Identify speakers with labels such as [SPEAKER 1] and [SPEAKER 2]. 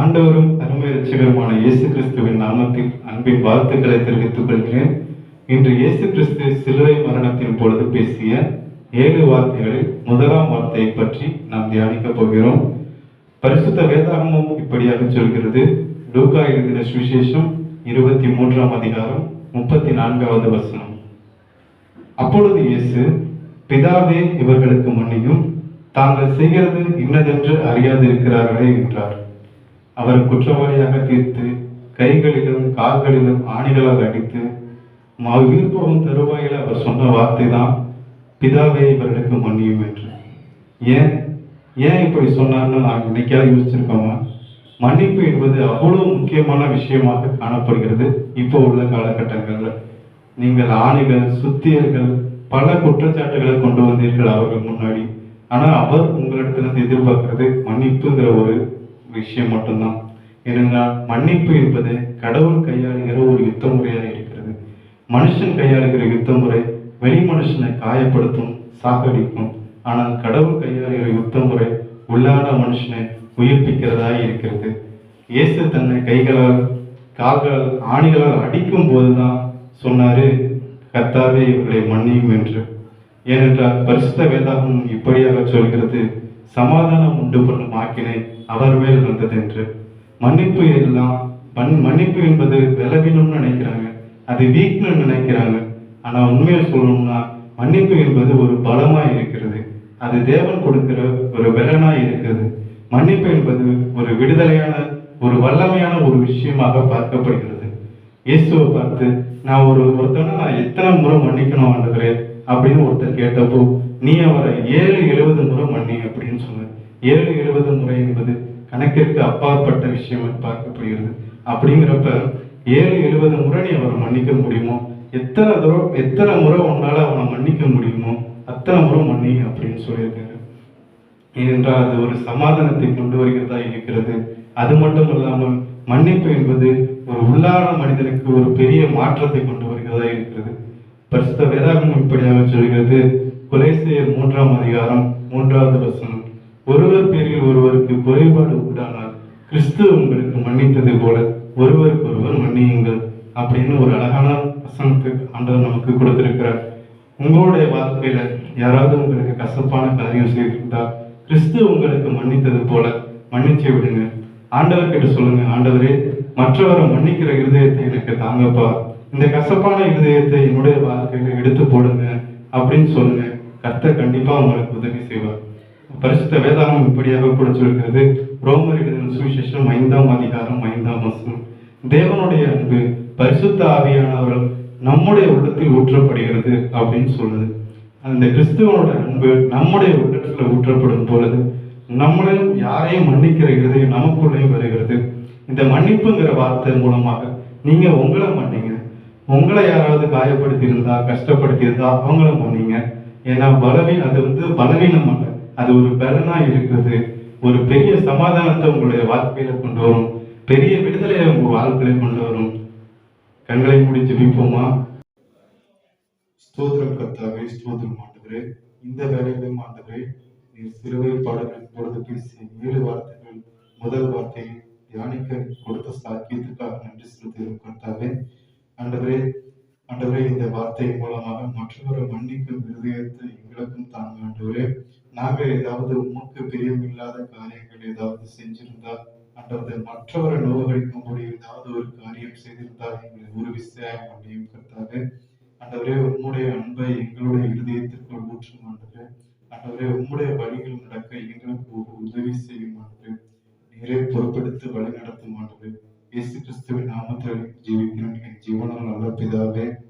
[SPEAKER 1] ஆண்டவரும் அருமை ரசிகருமான இயேசு கிறிஸ்துவின் நாமத்தில் அன்பின் வாழ்த்துக்களை தெரிவித்துக் கொள்கிறேன் இன்று இயேசு கிறிஸ்து சிலுவை மரணத்தின் பொழுது பேசிய ஏழு வார்த்தைகளில் முதலாம் வார்த்தையை பற்றி நாம் தியானிக்க போகிறோம் பரிசுத்த வேதாகமும் இப்படியாக சொல்கிறது லூகா எழுதின சுவிசேஷம் இருபத்தி மூன்றாம் அதிகாரம் முப்பத்தி நான்காவது வசனம் அப்பொழுது இயேசு பிதாவே இவர்களுக்கு முன்னையும் தாங்கள் செய்கிறது இன்னதென்று அறியாதிருக்கிறார்களே என்றார் அவர் குற்றவாளியாக தீர்த்து கைகளிலும் கால்களிலும் ஆணிகளால் அடித்து மகிழ்பவன் தருவாயில் அவர் சொன்ன வார்த்தை தான் பிதாவே இவர்களுக்கு மன்னியும் என்று ஏன் ஏன் இப்படி சொன்னார்னு நான் இன்னைக்காவது யோசிச்சிருக்கோமா மன்னிப்பு என்பது அவ்வளவு முக்கியமான விஷயமாக காணப்படுகிறது இப்போ உள்ள காலகட்டங்களில் நீங்கள் ஆணைகள் சுத்தியர்கள் பல குற்றச்சாட்டுகளை கொண்டு வந்தீர்கள் அவர்கள் முன்னாடி ஆனால் அவர் உங்களிடத்திலிருந்து எதிர்பார்க்கிறது மன்னிப்புங்கிற ஒரு விஷயம் மட்டும்தான் ஏனென்றால் மன்னிப்பு என்பது கடவுள் கையாளுகிற ஒரு யுத்த முறையாக இருக்கிறது மனுஷன் கையாளுகிற யுத்த முறை வெளி மனுஷனை காயப்படுத்தும் சாகடிக்கும் ஆனால் கடவுள் கையாளுகிற யுத்த முறை உள்ளான மனுஷனை உயிர்ப்பிக்கிறதா இருக்கிறது இயேசு தன்னை கைகளால் கால்களால் ஆணிகளால் அடிக்கும் போதுதான் சொன்னாரு கர்த்தாவே இவர்களை மன்னியும் என்று ஏனென்றால் பரிசுத்த வேதாகம் இப்படியாக சொல்கிறது சமாதானம் உண்டு பண்ணும் ஆக்கினை அவர் மேல் வந்ததென்று மன்னிப்பு எல்லாம் மண் மன்னிப்பு என்பது விலகினும் நினைக்கிறாங்க அது வீக்னு நினைக்கிறாங்க ஆனால் உண்மையை சொல்லணும்னா மன்னிப்பு என்பது ஒரு பலமாக இருக்கிறது அது தேவன் கொடுக்கிற ஒரு பலனாக இருக்கிறது மன்னிப்பு என்பது ஒரு விடுதலையான ஒரு வல்லமையான ஒரு விஷயமாக பார்க்கப்படுகிறது இயேசுவை பார்த்து நான் ஒரு ஒருத்தனை நான் எத்தனை முறை மன்னிக்கணும் ஆண்டுகிறேன் அப்படின்னு ஒருத்தர் கேட்டப்போ நீ அவரை ஏழு எழுபது முறை மன்னி அப்படின்னு சொன்ன ஏழு எழுபது முறை என்பது கணக்கிற்கு அப்பாற்பட்ட விஷயம் பார்க்கப்படுகிறது அப்படிங்கிறப்ப ஏழு எழுபது முறை நீ அவரை மன்னிக்க முடியுமோ எத்தனை தூரம் எத்தனை முறை உன்னால அவனை மன்னிக்க முடியுமோ அத்தனை முறை மன்னி அப்படின்னு சொல்லியிருக்காரு ஏனென்றால் அது ஒரு சமாதானத்தை கொண்டு வருகிறதா இருக்கிறது அது மட்டும் இல்லாமல் மன்னிப்பு என்பது ஒரு உள்ளான மனிதனுக்கு ஒரு பெரிய மாற்றத்தை கொண்டு வருகிறதா இருக்கிறது பரிசுத்த வேதாகமும் இப்படியாக சொல்கிறது கொலை செய்ய மூன்றாம் அதிகாரம் மூன்றாவது வசனம் ஒருவர் பேரில் ஒருவருக்கு குறைபாடு உண்டானால் கிறிஸ்து உங்களுக்கு மன்னித்தது போல ஒருவருக்கு ஒருவர் மன்னியுங்கள் அப்படின்னு ஒரு அழகான வசனத்தை ஆண்டவர் நமக்கு கொடுத்திருக்கிறார் உங்களுடைய வாழ்க்கையில யாராவது உங்களுக்கு கசப்பான காரியம் செய்திருந்தால் கிறிஸ்து உங்களுக்கு மன்னித்தது போல மன்னிச்சு விடுங்க ஆண்டவர்கிட்ட சொல்லுங்க ஆண்டவரே மற்றவரை மன்னிக்கிற இருதயத்தை எனக்கு தாங்கப்பா இந்த கசப்பான இதயத்தை என்னுடைய வாழ்க்கையில எடுத்து போடுங்க அப்படின்னு சொல்லுங்க கர்த்தர் கண்டிப்பா உங்களுக்கு உதவி செய்வார் பரிசுத்த வேதாளம் இப்படியாக கொடுத்திருக்கிறது ரோமர் எழுதின சுவிசேஷம் ஐந்தாம் அதிகாரம் ஐந்தாம் வசனம் தேவனுடைய அன்பு பரிசுத்த ஆவியானவர்கள் நம்முடைய உள்ளத்தில் ஊற்றப்படுகிறது அப்படின்னு சொல்லுது அந்த கிறிஸ்துவனோட அன்பு நம்முடைய உள்ளத்துல ஊற்றப்படும் பொழுது நம்மளையும் யாரையும் மன்னிக்கிற இருதயம் நமக்குள்ளேயும் வருகிறது இந்த மன்னிப்புங்கிற வார்த்தை மூலமாக நீங்க உங்களை மன்னிங்க உங்களை யாராவது காயப்படுத்தியிருந்தா கஷ்டப்படுத்தியிருந்தா அவங்கள போனீங்க ஏன்னா பலவீனம் அது வந்து பலவீனம் அல்ல அது ஒரு பலனா இருக்கிறது ஒரு பெரிய சமாதானத்தை உங்களுடைய வாழ்க்கையில கொண்டு வரும் பெரிய விடுதலையை உங்க வாழ்க்கையில கொண்டு வரும் கண்களை முடிச்சு வைப்போமா
[SPEAKER 2] ஸ்தோத்திரம் கத்தாவே ஸ்தோத்திரம் ஆண்டுகிறே இந்த வேலையிலும் ஆண்டுகிறே சிறுவை பாடல்கள் பொழுது பேசிய ஏழு வார்த்தைகள் முதல் வார்த்தையை தியானிக்க கொடுத்த சாக்கியத்துக்காக நன்றி செலுத்துகிறோம் கத்தாவே ஆண்டவரே ஆண்டவரே இந்த வார்த்தை மூலமாக மற்றவரை மன்னிக்கும் விதயத்தை எங்களுக்கும் தாங்க ஆண்டவரே நாங்கள் ஏதாவது உமக்கு இல்லாத காரியங்கள் ஏதாவது செஞ்சிருந்தால் அன்றது மற்றவரை நோகடிக்கும்படி ஏதாவது ஒரு காரியம் செய்திருந்தால் எங்களை உறுதி செய்ய முடியும் கர்த்தாவே அண்டவரே உம்முடைய அன்பை எங்களுடைய இருதயத்திற்குள் ஊற்றும் ஆண்டவரே அன்றவரே உம்முடைய வழிகள் நடக்க எங்களுக்கு ஒரு உதவி செய்யும் ஆண்டவரே நீரே பொறுப்பெடுத்து வழி நடத்தும் ஆண்டவரே இயேசு கிறிஸ்துவின் நாமத்தில் Doug,